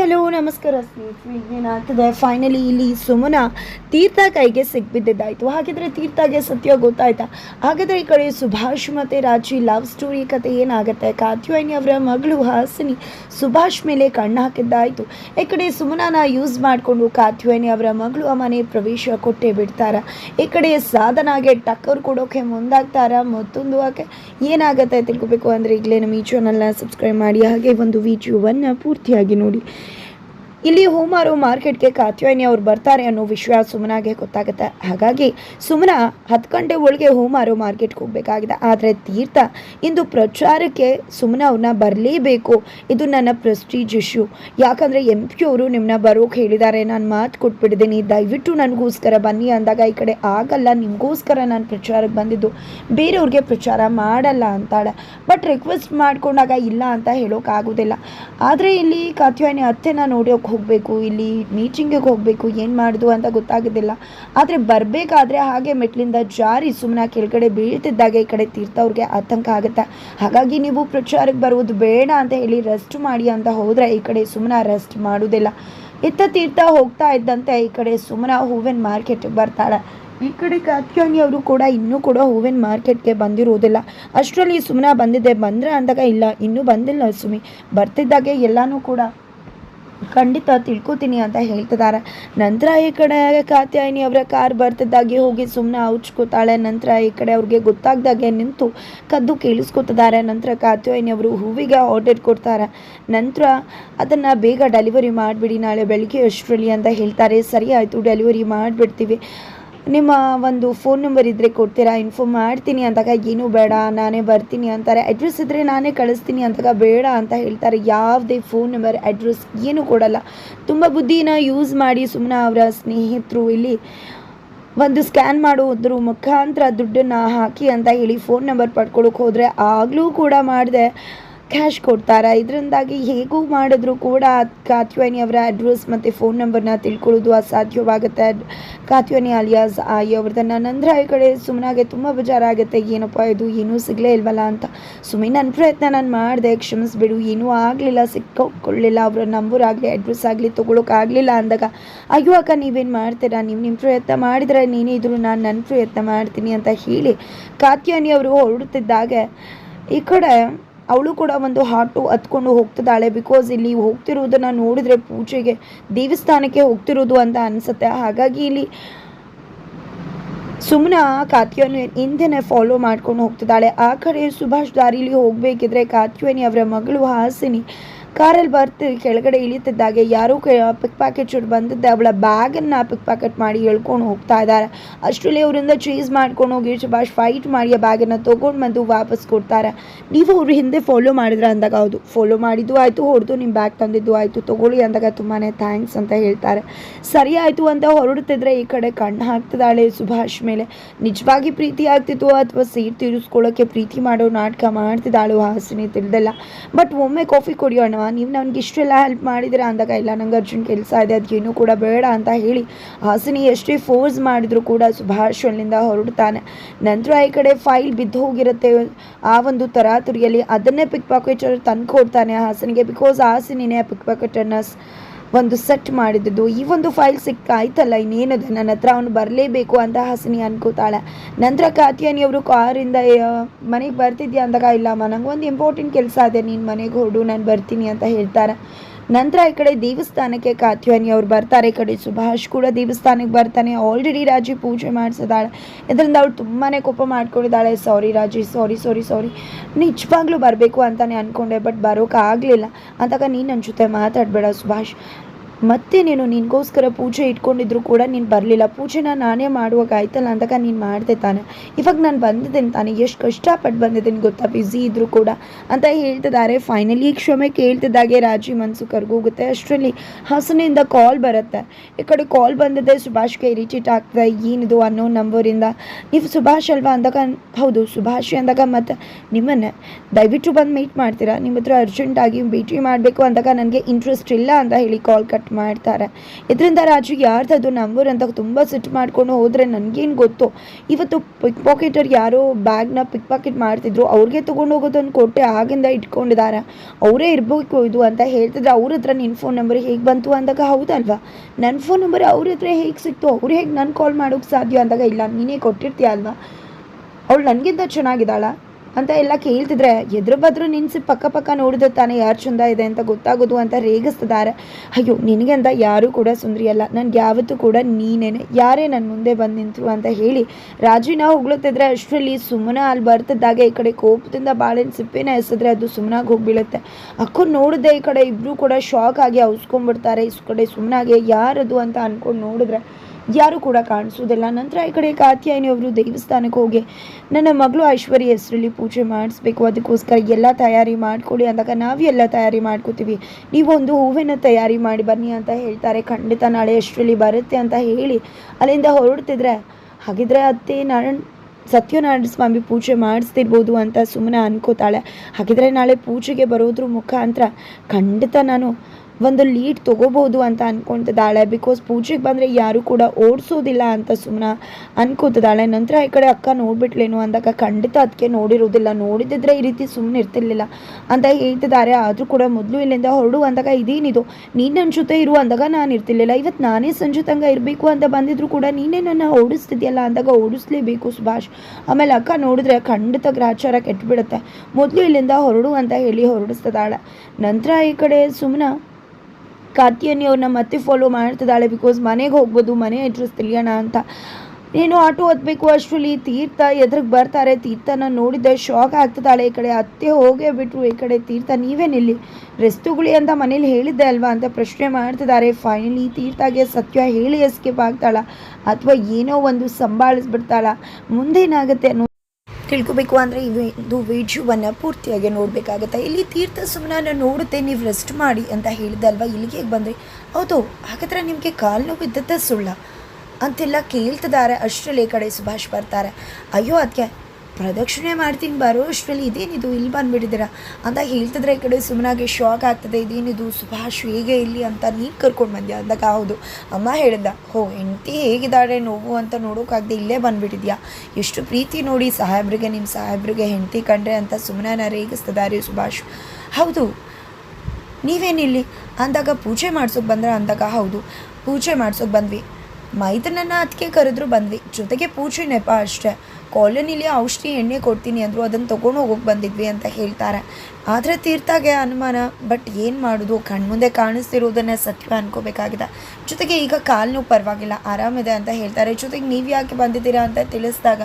Hello, ನಮಸ್ಕಾರ ಸ್ನೇಹಿತರೆ. ಏನಾಗ್ತದೆ? ಫೈನಲಿ ಇಲ್ಲಿ ಸುಮನ ತೀರ್ಥ ಕೈಗೆ ಸಿಕ್ಬಿದ್ದಿದ್ದಾಯಿತು ಹಾಗಿದ್ರೆ ತೀರ್ಥಗೆ ಸತ್ಯ ಗೊತ್ತಾಯ್ತಾ? ಹಾಗಾದ್ರೆ ಈ ಕಡೆ ಸುಭಾಷ್ ಮತ್ತು ರಾಜಿ ಲವ್ ಸ್ಟೋರಿ ಕತೆ ಏನಾಗುತ್ತೆ? ಕಾತ್ಯಾಯಿನಿ ಅವರ ಮಗಳು ಹಾಸಿನಿ ಸುಭಾಷ್ ಮೇಲೆ ಕಣ್ಣು ಹಾಕಿದ್ದಾಯ್ತು. ಈ ಕಡೆ ಸುಮನನ ಯೂಸ್ ಮಾಡಿಕೊಂಡು ಕಾತ್ಯಾಯಿನಿ ಅವರ ಮಗಳು ಆ ಮನೆ ಪ್ರವೇಶ ಕೊಟ್ಟೇ ಬಿಡ್ತಾರ. ಈ ಕಡೆ ಸಾಧನಾಗೆ ಟಕ್ಕರ್ ಕೊಡೋಕೆ ಮುಂದಾಗ್ತಾರ. ಮತ್ತೊಂದು ಆಕೆ ಏನಾಗುತ್ತೆ ತಿಳ್ಕೊಬೇಕು ಅಂದರೆ ಈಗಲೇ ನಮ್ಮ ಈ ಚಾನಲ್ನ ಸಬ್ಸ್ಕ್ರೈಬ್ ಮಾಡಿ. ಹಾಗೆ ಒಂದು ವಿಡಿಯೋವನ್ನು ಪೂರ್ತಿಯಾಗಿ ನೋಡಿ. ಇಲ್ಲಿ ಹೂಮಾರು ಮಾರ್ಕೆಟ್ಗೆ ಕಾತ್ಯಾಯಿನಿ ಅವ್ರು ಬರ್ತಾರೆ ಅನ್ನೋ ವಿಷಯ ಸುಮನಾಗೆ ಗೊತ್ತಾಗುತ್ತೆ. ಹಾಗಾಗಿ ಸುಮನ ಹತ್ತು ಗಂಟೆ ಒಳಗೆ ಹೂಮಾರು ಮಾರ್ಕೆಟ್ಗೆ ಹೋಗಬೇಕಾಗಿದೆ. ಆದರೆ ತೀರ್ಥ ಇಂದು ಪ್ರಚಾರಕ್ಕೆ ಸುಮನ ಅವ್ರನ್ನ ಬರಲೇಬೇಕು. ಇದು ನನ್ನ ಪ್ರೆಸ್ಟೀಜ್ ಇಶ್ಯೂ ಯಾಕಂದರೆ ಎಂ ಪಿ ಅವರು ನಿಮ್ಮನ್ನ ಬರೋಕೆ ಹೇಳಿದ್ದಾರೆ. ನಾನು ಮಾತು ಕೊಟ್ಬಿಟ್ಟಿದ್ದೀನಿ. ದಯವಿಟ್ಟು ನನಗೋಸ್ಕರ ಬನ್ನಿ ಅಂದಾಗ ಈ ಕಡೆ ಆಗಲ್ಲ. ನಿಮಗೋಸ್ಕರ ನಾನು ಪ್ರಚಾರಕ್ಕೆ ಬಂದಿದ್ದು. ಬೇರೆಯವ್ರಿಗೆ ಪ್ರಚಾರ ಮಾಡಲ್ಲ ಅಂತಾಳೆ. ಬಟ್ ರಿಕ್ವೆಸ್ಟ್ ಮಾಡಿಕೊಂಡಾಗ ಇಲ್ಲ ಅಂತ ಹೇಳೋಕ್ಕಾಗೋದಿಲ್ಲ ಆದರೆ ಇಲ್ಲಿ ಕಾತ್ಯಾಯಿನಿ ಅತ್ತೆನ ನೋಡೋಕೆ ಹೋಗಬೇಕು, ಇಲ್ಲಿ ಮೀಟಿಂಗಿಗೆ ಹೋಗಬೇಕು, ಏನು ಮಾಡೋದು ಅಂತ ಗೊತ್ತಾಗೋದಿಲ್ಲ. ಆದರೆ ಬರಬೇಕಾದ್ರೆ ಹಾಗೆ ಮೆಟ್ಲಿಂದ ಜಾರಿ ಸುಮ್ಮನೆ ಕೆಳಗಡೆ ಬೀಳ್ತಿದ್ದಾಗ ಈ ಕಡೆ ತೀರ್ಥವ್ರಿಗೆ ಆತಂಕ ಆಗುತ್ತೆ. ಹಾಗಾಗಿ ನೀವು ಪ್ರಚಾರಕ್ಕೆ ಬರುವುದು ಬೇಡ ಅಂತ ಹೇಳಿ ರೆಸ್ಟ್ ಮಾಡಿ ಅಂತ ಹೋದರೆ ಈ ಕಡೆ ಸುಮ್ಮನೆ ರೆಸ್ಟ್ ಮಾಡೋದಿಲ್ಲ. ಇತ್ತ ತೀರ್ಥ ಹೋಗ್ತಾ ಇದ್ದಂತೆ ಈ ಕಡೆ ಸುಮ್ಮನ ಹೂವಿನ ಮಾರ್ಕೆಟ್ಗೆ ಬರ್ತಾಳೆ. ಈ ಕಡೆ ಕಾತ್ಯಾನಿ ಅವರು ಕೂಡ ಇನ್ನೂ ಕೂಡ ಹೂವಿನ ಮಾರ್ಕೆಟ್ಗೆ ಬಂದಿರುವುದಿಲ್ಲ. ಅಷ್ಟರಲ್ಲಿ ಸುಮ್ಮನೆ ಬಂದಿದೆ ಬಂದ್ರೆ ಅಂದಾಗ ಇಲ್ಲ, ಇನ್ನೂ ಬಂದಿಲ್ಲ ಸುಮಿ. ಬರ್ತಿದ್ದಾಗೆ ಎಲ್ಲನೂ ಕೂಡ ಖಂಡಿತ ತಿಳ್ಕೊತೀನಿ ಅಂತ ಹೇಳ್ತಿದ್ದಾರೆ. ನಂತರ ಈ ಕಡೆ ಕಾತ್ಯಾಯಿನಿ ಅವರ ಕಾರ್ ಬರ್ತಿದ್ದಾಗೆ ಹೋಗಿ ಸುಮ್ಮನೆ ಔಚ್ಕೋತಾಳೆ. ನಂತರ ಈ ಕಡೆ ಅವ್ರಿಗೆ ಗೊತ್ತಾಗ್ದಾಗೆ ನಿಂತು ಕದ್ದು ಕೇಳಿಸ್ಕೊತಿದ್ದಾರೆ. ನಂತರ ಕಾತ್ಯಾಯಿನಿ ಅವರು ಹೂವಿಗೆ ಆರ್ಡರ್ ಕೊಡ್ತಾರೆ. ನಂತರ ಅದನ್ನು ಬೇಗ ಡೆಲಿವರಿ ಮಾಡಿಬಿಡಿ, ನಾಳೆ ಬೆಳಿಗ್ಗೆ ಅಷ್ಟರಲ್ಲಿ ಅಂತ ಹೇಳ್ತಾರೆ. ಸರಿ ಆಯಿತು ಡೆಲಿವರಿ ಮಾಡಿಬಿಡ್ತೀವಿ. ನಿಮ್ಮ ಒಂದು ಫೋನ್ ನಂಬರ್ ಇದ್ದರೆ ಕೊಡ್ತೀರಾ? ಇನ್ಫಾರ್ಮ್ ಮಾಡ್ತೀನಿ ಅಂದಾಗ ಏನೂ ಬೇಡ, ನಾನೇ ಬರ್ತೀನಿ ಅಂತಾರೆ. ಅಡ್ರೆಸ್ ಇದ್ದರೆ ನಾನೇ ಕಳಿಸ್ತೀನಿ ಅಂದಾಗ ಬೇಡ ಅಂತ ಹೇಳ್ತಾರೆ. ಯಾವುದೇ ಫೋನ್ ನಂಬರ್ ಅಡ್ರೆಸ್ ಏನೂ ಕೊಡಲ್ಲ. ತುಂಬ ಬುದ್ಧಿನ ಯೂಸ್ ಮಾಡಿ ಸುಮ್ಮನೆ ಅವರ ಸ್ನೇಹಿತರು ಇಲ್ಲಿ ಒಂದು ಸ್ಕ್ಯಾನ್ ಮಾಡೋದ್ರ ಮುಖಾಂತರ ದುಡ್ಡನ್ನು ಹಾಕಿ ಅಂತ ಹೇಳಿ ಫೋನ್ ನಂಬರ್ ಪಡ್ಕೊಳಕ್ಕೆ ಹೋದರೆ ಆಗಲೂ ಕೂಡ ಮಾಡಿದೆ. ಕ್ಯಾಶ್ ಕೊಡ್ತಾರೆ. ಇದರಿಂದಾಗಿ ಹೇಗೂ ಮಾಡಿದ್ರು ಕೂಡ ಕಾತ್ಯಾಯಿನಿ ಅವರ ಅಡ್ರೆಸ್ ಮತ್ತು ಫೋನ್ ನಂಬರ್ನ ತಿಳ್ಕೊಳ್ಳೋದು ಅಸಾಧ್ಯವಾಗುತ್ತೆ. ಕಾತ್ಯಾಯಿನಿ ಅಲಿಯಾಸ್ ಆಯಿ ಅವ್ರದನ್ನ ನಂತರ ಈ ಕಡೆ ಸುಮ್ಮನಾಗೆ ತುಂಬ ಬೇಜಾರಾಗುತ್ತೆ. ಏನಪ್ಪ ಇದು? ಏನೂ ಸಿಗಲೇ ಇಲ್ವಲ್ಲ ಅಂತ. ಸುಮ್ಮನೆ ನನ್ನ ಪ್ರಯತ್ನ ನಾನು ಮಾಡಿದೆ. ಕ್ಷಮಿಸ್ಬಿಡು. ಏನೂ ಆಗಲಿಲ್ಲ. ಸಿಕ್ಕೊಳ್ಳಿಲ್ಲ ಅವರ ನಂಬರ್ ಆಗಲಿ ಅಡ್ರೆಸ್ ಆಗಲಿ ತೊಗೊಳೋಕ್ಕಾಗಲಿಲ್ಲ ಅಂದಾಗ, ಅಯ್ಯೋ ಅಕ್ಕ, ನೀವೇನು ಮಾಡ್ತೀರಾ? ನೀವು ನಿಮ್ಮ ಪ್ರಯತ್ನ ಮಾಡಿದರೆ ನೀನೇ ಇದ್ರು, ನಾನು ನನ್ನ ಪ್ರಯತ್ನ ಮಾಡ್ತೀನಿ ಅಂತ ಹೇಳಿ ಕಾತ್ಯಾನಿ ಅವರು ಹೊರಡುತ್ತಿದ್ದಾಗೆ ಈ ಕಡೆ ಅವಳು ಕೂಡ ಒಂದು ಹಾಟು ಹತ್ಕೊಂಡು ಹೋಗ್ತಿದ್ದಾಳೆ. ಬಿಕಾಸ್ ಇಲ್ಲಿ ಹೋಗ್ತಿರೋದನ್ನ ನೋಡಿದ್ರೆ ಪೂಜೆಗೆ ದೇವಸ್ಥಾನಕ್ಕೆ ಹೋಗ್ತಿರೋದು ಅಂತ ಅನಿಸುತ್ತೆ. ಹಾಗಾಗಿ ಇಲ್ಲಿ ಸುಮ್ಮನ ಕಾತ್ಯವನ್ನು ಹಿಂದೆನೇ ಫಾಲೋ ಮಾಡ್ಕೊಂಡು ಹೋಗ್ತಿದ್ದಾಳೆ. ಆ ಕಡೆ ಸುಭಾಷ್ ದಾರಿಲಿ ಹೋಗಬೇಕಿದ್ರೆ ಕಾತ್ಯವನಿ ಅವರ ಮಗಳು ಹಾಸಿನಿ ಕಾರಲ್ಲಿ ಬರ್ತಿ ಕೆಳಗಡೆ ಇಳಿತಿದ್ದಾಗೆ ಯಾರೋ ಪಿಕ್ ಪ್ಯಾಕೆಟ್ ಬಂದಿದ್ದೆ ಅವಳ ಬ್ಯಾಗನ್ನು ಪಿಕ್ ಪ್ಯಾಕೆಟ್ ಮಾಡಿ ಹೇಳ್ಕೊಂಡು ಹೋಗ್ತಾ ಇದ್ದಾರೆ. ಅಷ್ಟರಲ್ಲಿ ಅವರಿಂದ ಚೇಸ್ ಮಾಡ್ಕೊಂಡು ಹೋಗಿ ಶುಭಾಷ್ ಫೈಟ್ ಮಾಡಿ ಆ ಬ್ಯಾಗನ್ನು ತೊಗೊಂಡು ಬಂದು ವಾಪಸ್ ಕೊಡ್ತಾರೆ. ನೀವು ಅವ್ರ ಹಿಂದೆ ಫಾಲೋ ಮಾಡಿದ್ರೆ ಅಂದಾಗ ಹೌದು. ಫಾಲೋ ಮಾಡಿದ್ದು ಆಯಿತು, ಹೊಡೆದು ನಿಮ್ಮ ಬ್ಯಾಗ್ ತಂದಿದ್ದು ಆಯಿತು. ತೊಗೊಳ್ಳಿ ಅಂದಾಗ ತುಂಬಾ ಥ್ಯಾಂಕ್ಸ್ ಅಂತ ಹೇಳ್ತಾರೆ. ಸರಿ ಆಯಿತು ಅಂತ ಹೊರಡುತ್ತಿದ್ರೆ ಈ ಕಡೆ ಕಣ್ಣು ಹಾಕ್ತಿದ್ದಾಳೆ ಸುಭಾಷ್ ಮೇಲೆ. ನಿಜವಾಗಿ ಪ್ರೀತಿ ಆಗ್ತಿತ್ತು ಅಥವಾ ಸೀಟ್ ತೀರಿಸ್ಕೊಳ್ಳೋಕ್ಕೆ ಪ್ರೀತಿ ಮಾಡೋ ನಾಟಕ ಮಾಡ್ತಿದ್ದಾಳು ಹಾಸಿನಿ ತಿಳಿದಿಲ್ಲ. ಬಟ್ ಒಮ್ಮೆ ಕಾಫಿ ಕುಡಿಯೋಣ. ನೀವು ನನಗೆ ಇಷ್ಟೆಲ್ಲ ಹೆಲ್ಪ್ ಮಾಡಿದಿರ ಅಂದಾಗ, ಇಲ್ಲ, ನಂಗೆ ಅರ್ಜೆಂಟ್ ಕೆಲಸ ಇದೆ ಅದಕ್ಕೇನು ಕೂಡ ಬೇಡ ಅಂತ ಹೇಳಿ ಹಾಸಿನಿ ಎಷ್ಟೇ ಫೋರ್ಸ್ ಮಾಡಿದರೂ ಕೂಡ ಸುಭಾಷ್ ಅಲ್ಲಿಂದ ಹೊರಡ್ತಾನೆ. ನಂತರ ಈ ಕಡೆ ಫೈಲ್ ಬಿದ್ದು ಹೋಗಿರುತ್ತೆ ಆ ಒಂದು ತರಾತುರಿಯಲ್ಲಿ. ಅದನ್ನೇ ಪಿಕ್ ಪಾಕೆಟ್ ತಂದು ಕೊಡ್ತಾನೆ ಹಾಸನಿಗೆ ಬಿಕಾಸ್ ಹಾಸಿನಿನೇ ಪಿಕ್ ಪಾಕೆಟನ್ನು ಒಂದು ಸೆಟ್ ಮಾಡಿದ್ದು ಈ ಒಂದು ಫೈಲ್ ಸಿಕ್ಕಾಯ್ತಲ್ಲ ಇನ್ನೇನದು? ನನ್ನ ಹತ್ರ ಅವನು ಬರಲೇಬೇಕು ಅಂತ ಹಾಸಿನಿ ಅನ್ಕೋತಾಳೆ. ನಂತರ ಕಾತ್ಯಾನಿ ಅವರು ಕಾರಿಂದ ಮನೆಗೆ ಬರ್ತಿದ್ಯಾ ಅಂದಾಗ, ಇಲ್ಲಮ್ಮ ನಂಗೆ ಒಂದು ಇಂಪಾರ್ಟೆಂಟ್ ಕೆಲಸ ಇದೆ. ನೀನು ಮನೆಗೆ ಹೊರಡು ನಾನು ಬರ್ತೀನಿ ಅಂತ ಹೇಳ್ತಾರೆ. ನಂತರ ಈ ಕಡೆ ದೇವಸ್ಥಾನಕ್ಕೆ ಕಾತ್ಯಾನಿ ಅವ್ರು ಬರ್ತಾರೆ. ಈ ಕಡೆ ಸುಭಾಷ್ ಕೂಡ ದೇವಸ್ಥಾನಕ್ಕೆ ಬರ್ತಾನೆ. ಆಲ್ರೆಡಿ ರಾಜಿ ಪೂಜೆ ಮಾಡಿಸಿದಾಳೆ. ಇದರಿಂದ ಅವಳು ತುಂಬಾ ಕೋಪ ಮಾಡ್ಕೊಂಡಿದ್ದಾಳೆ. ಸಾರಿ ರಾಜಿ ಸಾರಿ ಸಾರಿ ಸಾರಿ ನಿಜವಾಗ್ಲೂ ಬರಬೇಕು ಅಂತಾನೆ ಅಂದ್ಕೊಂಡೆ ಬಟ್ ಬರೋಕ್ಕಾಗಲಿಲ್ಲ ಅಂತಾಗ ನೀನು ನನ್ನ ಜೊತೆ ಮಾತಾಡಬೇಡ ಸುಭಾಷ್. ಮತ್ತೆ ನೀನು ನಿನಗೋಸ್ಕರ ಪೂಜೆ ಇಟ್ಕೊಂಡಿದ್ರು ಕೂಡ ನೀನು ಬರಲಿಲ್ಲ. ಪೂಜೆನ ನಾನೇ ಮಾಡುವಾಗ ಆಯ್ತಲ್ಲ ಅಂದಾಗ ನೀನು ಮಾಡಿದೆ ತಾನೆ. ಇವಾಗ ನಾನು ಬಂದಿದ್ದೇನೆ ತಾನೆ. ಎಷ್ಟು ಕಷ್ಟಪಟ್ಟು ಬಂದಿದ್ದೀನಿ ಗೊತ್ತಾ? ಬ್ಯುಸಿ ಇದ್ದರೂ ಕೂಡ. ಅಂತ ಹೇಳ್ತಿದ್ದಾರೆ. ಫೈನಲಿ ಕ್ಷಮೆ ಕೇಳ್ತಿದ್ದಾಗೆ ರಾಜಿ ಮನಸ್ಸು ಕರ್ಗೋಗುತ್ತೆ. ಅಷ್ಟರಲ್ಲಿ ಹಾಸನಿಂದ ಕಾಲ್ ಬರುತ್ತೆ. ಈ ಕಡೆ ಕಾಲ್ ಬಂದಿದೆ ಸುಭಾಷ್ಗೆ ಇರಿಟೇಟ್ ಆಗ್ತದೆ ಏನಿದು ಅನ್ನೋ ನಂಬರಿಂದ. ನೀವು ಸುಭಾಷ್ ಅಲ್ವಾ ಅಂದಾಗ ಹೌದು, ಸುಭಾಷ್ ಅಂದಾಗ ಮತ್ತು ನಿಮ್ಮನ್ನೇ ದಯವಿಟ್ಟು ಬಂದು ಮೀಟ್ ಮಾಡ್ತೀರಾ? ನಿಮ್ಮ ಹತ್ರ ಅರ್ಜೆಂಟಾಗಿ ಭೇಟಿ ಮಾಡಬೇಕು ಅಂದಾಗ ನನಗೆ ಇಂಟ್ರೆಸ್ಟ್ ಇಲ್ಲ ಅಂತ ಹೇಳಿ ಕಾಲ್ ಕಟ್ ಸಿಟ್ಟು ಮಾಡ್ತಾರೆ. ಇದರಿಂದ ರಾಜು ಯಾರ್ದದು ನಂಬರ್ ಅಂತ ತುಂಬ ಸಿಟ್ಟು ಮಾಡ್ಕೊಂಡು ಹೋದರೆ ನನಗೇನು ಗೊತ್ತು? ಇವತ್ತು ಪಿಕ್ ಪಾಕೆಟರ್ ಯಾರೋ ಬ್ಯಾಗ್ನ ಪಿಕ್ ಪಾಕೆಟ್ ಮಾಡ್ತಿದ್ರು, ಅವ್ರಿಗೆ ತೊಗೊಂಡು ಹೋಗೋದನ್ನು ಕೊಟ್ಟೆ ಆಗಿಂದ ಇಟ್ಕೊಂಡಿದ್ದಾರೆ ಅವರೇ ಇರಬೇಕು ಇದು ಅಂತ ಹೇಳ್ತಿದ್ರೆ ಅವ್ರ ಹತ್ರ ನಿನ್ನ ಫೋನ್ ನಂಬರ್ ಹೇಗೆ ಬಂತು ಅಂದಾಗ ಹೌದಲ್ವಾ? ನನ್ನ ಫೋನ್ ನಂಬರ್ ಅವ್ರ ಹತ್ರ ಹೇಗೆ ಸಿಕ್ತು? ಅವ್ರು ಹೇಗೆ ನನ್ನ ಕಾಲ್ ಮಾಡೋಕ್ಕೆ ಸಾಧ್ಯ ಅಂದಾಗ ಇಲ್ಲ, ನೀನೇ ಕೊಟ್ಟಿರ್ತೀಯ ಅಲ್ವಾ? ಅವಳು ನನಗಿಂತ ಚೆನ್ನಾಗಿದ್ದಾಳ? ಅಂತ ಎಲ್ಲ ಕೇಳ್ತಿದ್ರೆ, ಎದುರು ಬದ್ರು ನಿನ್ಸಿ ಪಕ್ಕ ಪಕ್ಕ ನೋಡಿದ್ರೆ ತಾನೇ ಯಾರು ಚಂದ ಇದೆ ಅಂತ ಗೊತ್ತಾಗೋದು ಅಂತ ರೇಗಿಸ್ತಿದ್ದಾರೆ. ಅಯ್ಯೋ, ನಿನಗೆ ಅಂತ ಯಾರೂ ಕೂಡ ಸುಂದರಿ ಅಲ್ಲ. ನನ್ಗೆ ಯಾವತ್ತೂ ಕೂಡ ನೀನೇನೆ, ಯಾರೇ ನನ್ನ ಮುಂದೆ ಬಂದು ನಿಂತರು ಅಂತ ಹೇಳಿ ರಾಜಿನ ಹೊಗ್ಳುತ್ತಿದ್ರೆ ಅಷ್ಟರಲ್ಲಿ ಸುಮ್ಮನ ಅಲ್ಲಿ ಬರ್ತಿದ್ದಾಗೆ. ಈ ಕಡೆ ಕೋಪದಿಂದ ಬಾಳೆನ ಸಿಪ್ಪೆನ ಎಸೆದ್ರೆ ಅದು ಸುಮ್ಮನಾಗಿ ಹೋಗ್ಬೀಳುತ್ತೆ. ಅಕ್ಕ ನೋಡಿದೆ ಈ ಕಡೆ ಇಬ್ಬರು ಕೂಡ ಶಾಕ್ ಆಗಿ ಔಸ್ಕೊಂಡ್ಬಿಡ್ತಾರೆ ಈ ಕಡೆ ಸುಮ್ಮನಾಗೆ ಯಾರದು ಅಂತ ಅಂದ್ಕೊಂಡು ನೋಡಿದ್ರೆ ಯಾರು ಕೂಡ ಕಾಣಿಸೋದಿಲ್ಲ ನಂತರ ಈ ಕಡೆ ಕಾತ್ಯಾಯಿನಿ ಅವರು ದೇವಸ್ಥಾನಕ್ಕೆ ಹೋಗಿ, ನನ್ನ ಮಗಳು ಐಶ್ವರ್ಯ ಹೆಸರಲ್ಲಿ ಪೂಜೆ ಮಾಡಿಸ್ಬೇಕು. ಅದಕ್ಕೋಸ್ಕರ ಎಲ್ಲ ತಯಾರಿ ಮಾಡಿಕೊಡಿ ಅಂದಾಗ ನಾವು ಎಲ್ಲ ತಯಾರಿ ಮಾಡ್ಕೋತೀವಿ. ನೀವೊಂದು ಹೂವಿನ ತಯಾರಿ ಮಾಡಿ ಬನ್ನಿ ಅಂತ ಹೇಳ್ತಾರೆ. ಖಂಡಿತ ನಾಳೆ ಅಷ್ಟರಲ್ಲಿ ಬರುತ್ತೆ ಅಂತ ಹೇಳಿ ಅಲ್ಲಿಂದ ಹೊರಡ್ತಿದ್ರೆ, ಹಾಗಿದ್ರೆ ಅತ್ತೆ ನಾರಾಯಣ ಸತ್ಯನಾರಾಯಣ ಸ್ವಾಮಿ ಪೂಜೆ ಮಾಡಿಸ್ತಿರ್ಬೋದು ಅಂತ ಸುಮ್ಮನೆ ಅನ್ಕೋತಾಳೆ. ಹಾಗಿದ್ರೆ ನಾಳೆ ಪೂಜೆಗೆ ಬರೋದ್ರ ಮುಖಾಂತರ ಖಂಡಿತ ನಾನು ಒಂದು ಲೀಡ್ ತೊಗೋಬೋದು ಅಂತ ಅನ್ಕೊತಿದ್ದಾಳೆ. ಬಿಕಾಸ್ ಪೂಜೆಗೆ ಬಂದರೆ ಯಾರೂ ಕೂಡ ಓಡಿಸೋದಿಲ್ಲ ಅಂತ ಸುಮ್ಮನ ಅನ್ಕೋತಿದ್ದಾಳೆ. ನಂತರ ಈ ಕಡೆ ಅಕ್ಕ ನೋಡ್ಬಿಟ್ಲೇನು ಅಂದಾಗ ಖಂಡಿತ ಅದಕ್ಕೆ ನೋಡಿರೋದಿಲ್ಲ. ನೋಡಿದ್ರೆ ಈ ರೀತಿ ಸುಮ್ಮನೆ ಇರ್ತಿರ್ಲಿಲ್ಲ ಅಂತ ಹೇಳ್ತಿದ್ದಾರೆ. ಆದರೂ ಕೂಡ ಮೊದಲು ಇಲ್ಲಿಂದ ಹೊರಡು ಅಂದಾಗ ಇದೇನಿದು? ನೀನು ನನ್ನ ಜೊತೆ ಇರು ಅಂದಾಗ ನಾನು ಇರ್ತಿರ್ಲಿಲ್ಲ. ಇವತ್ತು ನಾನೇ ಸಂಜೆ ತನಕ ಇರಬೇಕು ಅಂತ ಬಂದಿದ್ರು ಕೂಡ ನೀನೇ ನನ್ನ ಓಡಿಸ್ತಿದ್ಯಲ್ಲ ಅಂದಾಗ ಓಡಿಸ್ಲೇಬೇಕು ಸುಭಾಷ್. ಆಮೇಲೆ ಅಕ್ಕ ನೋಡಿದ್ರೆ ಖಂಡಿತ ಗ್ರಾಚಾರ ಕೆಟ್ಟುಬಿಡುತ್ತೆ ಮೊದಲು ಇಲ್ಲಿಂದ ಹೊರಡು ಅಂತ ಹೇಳಿ ಹೊರಡಿಸ್ತಿದ್ದಾಳೆ. ನಂತರ ಈ ಕಡೆ ಸುಮ್ಮನೆ ಕಾರ್ತಿಯನಿ ಅವ್ರನ್ನ ಮತ್ತೆ ಫಾಲೋ ಮಾಡ್ತಿದ್ದಾಳೆ ಬಿಕಾಸ್ ಮನೆಗೆ ಹೋಗ್ಬೋದು, ಮನೆ ಅಡ್ರೆಸ್ ತಿಳಿಯೋಣ ಅಂತ. ಏನು ಆಟೋ ಹತ್ತಬೇಕು ಅಷ್ಟರಲ್ಲಿ ತೀರ್ಥ ಎದ್ರಿಗೆ ಬರ್ತಾರೆ, ತೀರ್ಥನ ನೋಡಿದ್ದೆ ಶಾಕ್ ಆಗ್ತಿದ್ದಾಳೆ. ಈ ಕಡೆ ಅತ್ತೆ ಹೋಗೇ ಬಿಟ್ರು, ಈ ಕಡೆ ತೀರ್ಥ ನೀವೇ ನಿಲ್ಲಿ. ರೆಸ್ತುಗುಳಿ ಅಂತ ಮನೇಲಿ ಹೇಳಿದ್ದೆ ಅಲ್ವಾ ಅಂತ ಪ್ರಶ್ನೆ ಮಾಡ್ತಿದ್ದಾರೆ. ಫೈನಲಿ ತೀರ್ಥಗೆ ಸತ್ಯ ಹೇಳಿ ಎಸ್ಕೇಪ್ ಆಗ್ತಾಳ. ಅಥವಾ ಏನೋ ಒಂದು ಸಂಭಾಳಿಸ್ಬಿಡ್ತಾಳ. ಮುಂದೇನಾಗುತ್ತೆ ಅನ್ನೋ ತಿಳ್ಕೊಬೇಕು ಅಂದರೆ ಇದು ವಿಡಿಯೋವನ್ನು ಪೂರ್ತಿಯಾಗಿ ನೋಡಬೇಕಾಗತ್ತೆ. ಇಲ್ಲಿ ತೀರ್ಥ ಸುಮ್ಮನ ನೋಡುತ್ತೆ, ನೀವು ರೆಸ್ಟ್ ಮಾಡಿ ಅಂತ ಹೇಳಿದಲ್ವಾ? ಇಲ್ಲಿಗೆ ಬಂದರೆ? ಹೌದು, ಹಾಗಾದ್ರೆ ನಿಮಗೆ ಕಾಲು ನೋವು ಇದ್ದದ್ದೇ ಸುಳ್ಳ ಅಂತೆಲ್ಲ ಕೇಳ್ತಿದ್ದಾರೆ ಅಷ್ಟರಲ್ಲಿ ಕಡೆ ಸುಭಾಷ್ ಬರ್ತಾರೆ. ಅಯ್ಯೋ ಅದಕ್ಕೆ ಪ್ರದಕ್ಷಿಣೆ ಮಾಡ್ತೀನಿ ಬರೋ, ಅಷ್ಟರಲ್ಲಿ ಇದೇನಿದು? ಇಲ್ಲಿ ಬಂದುಬಿಟ್ಟಿದ್ದೀರಾ? ಅಂತ ಹೇಳ್ತಿದ್ರೆ ಈ ಕಡೆ ಸುಮ್ಮನಾಗಿ ಶಾಕ್ ಆಗ್ತದೆ. ಇದೇನಿದು? ಸುಭಾಷ್ ಹೇಗೆ ಇಲ್ಲಿ ಅಂತ ನೀನು ಕರ್ಕೊಂಡು ಬಂದ್ಯಾ? ಅಂದಾಗ ಹೌದು. ಅಮ್ಮ ಹೇಳಿದ್ದ, ಹೋ, ಹೆಂಡತಿ ಹೇಗಿದ್ದಾಳೆ? ನೋವು ಅಂತ ನೋಡೋಕ್ಕಾಗದೆ ಇಲ್ಲೇ ಬಂದುಬಿಟ್ಟಿದ್ಯಾ? ಎಷ್ಟು ಪ್ರೀತಿ ನೋಡಿ ಸಾಹೇಬ್ರಿಗೆ ನಿಮ್ಮ ಸಾಹೇಬ್ರಿಗೆ ಹೆಂಡತಿ ಕಂಡ್ರೆ ಅಂತ ಸುಮ್ಮನೆ ರೇಗಿಸ್ತಿದ್ದಾರೆ ಸುಭಾಷ್. ಹೌದು. ನೀವೇನಿಲ್ಲಿ ಅಂದಾಗ, ಪೂಜೆ ಮಾಡ್ಸೋಕೆ ಬಂದ್ರೆ? ಅಂದಾಗ, ಹೌದು. ಪೂಜೆ ಮಾಡ್ಸೋಕೆ ಬಂದ್ವಿ. ಮೈದನನ್ನು ಅದಕ್ಕೆ ಕರೆದ್ರು ಬಂದ್ವಿ. ಜೊತೆಗೆ ಪೂಜೆ ನೆಪ ಅಷ್ಟೇ. ಕಾಲೋನಿಲಿ ಔಷಧಿ ಎಣ್ಣೆ ಕೊಡ್ತೀನಿ ಅಂದರು ಅದನ್ನು ತೊಗೊಂಡು ಹೋಗೋಕೆ ಬಂದಿದ್ವಿ ಅಂತ ಹೇಳ್ತಾರೆ. ಆದರೆ ತೀರ್ಥಾಗೆ ಅನುಮಾನ, ಬಟ್ ಏನು ಮಾಡೋದು? ಕಣ್ಮುಂದೆ ಕಾಣಿಸ್ತಿರೋದನ್ನು ಸತ್ಯ ಅನ್ಕೋಬೇಕಾಗಿದೆ. ಜೊತೆಗೆ ಈಗ ಕಾಲು ಪರವಾಗಿಲ್ಲ, ಆರಾಮಿದೆ ಅಂತ ಹೇಳ್ತಾರೆ. ಜೊತೆಗೆ ನೀವು ಯಾಕೆ ಬಂದಿದ್ದೀರಾ ಅಂತ ತಿಳಿಸಿದಾಗ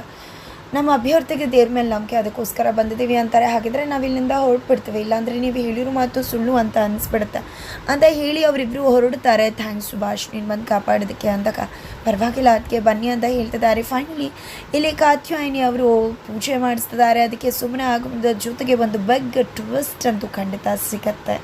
ನಮ್ಮ ಅಭ್ಯರ್ಥಿಗೆ ದೇವ್ರ ಮೇಲೆ ನಂಬಿಕೆ, ಅದಕ್ಕೋಸ್ಕರ ಬಂದಿದ್ದೀವಿ ಅಂತಾರೆ. ಹಾಗಿದ್ರೆ ನಾವು ಇಲ್ಲಿಂದ ಹೊರಟ್ಬಿಡ್ತೀವಿ. ಇಲ್ಲಾಂದರೆ ನೀವು ಹೇಳಿರೋ ಮಾತು ಸುಳ್ಳು ಅಂತ ಅನಿಸ್ಬಿಡುತ್ತೆ. ಅಂತ ಹೇಳಿ ಅವರಿಬ್ಬರು ಹೊರಡ್ತಾರೆ ಥ್ಯಾಂಕ್ಸ್ ಸುಭಾಷ್, ನೀನು ಬಂದು ಕಾಪಾಡೋದಕ್ಕೆ ಅಂದಾಗ ಪರವಾಗಿಲ್ಲ ಅದಕ್ಕೆ ಬನ್ನಿ ಅಂತ ಹೇಳ್ತಿದ್ದಾರೆ. ಫೈನಲಿ ಇಲ್ಲಿ ಕಾತ್ಯಾಯಿನಿ ಅವರು ಪೂಜೆ ಮಾಡಿಸ್ತಿದ್ದಾರೆ. ಅದಕ್ಕೆ ಸುಮ್ಮನೆ ಆಗೋದ್ರ ಜೊತೆಗೆ ಒಂದು ಬಗ್ ಟ್ವಿಸ್ಟ್ ಅಂತೂ ಖಂಡಿತ ಸಿಗತ್ತೆ.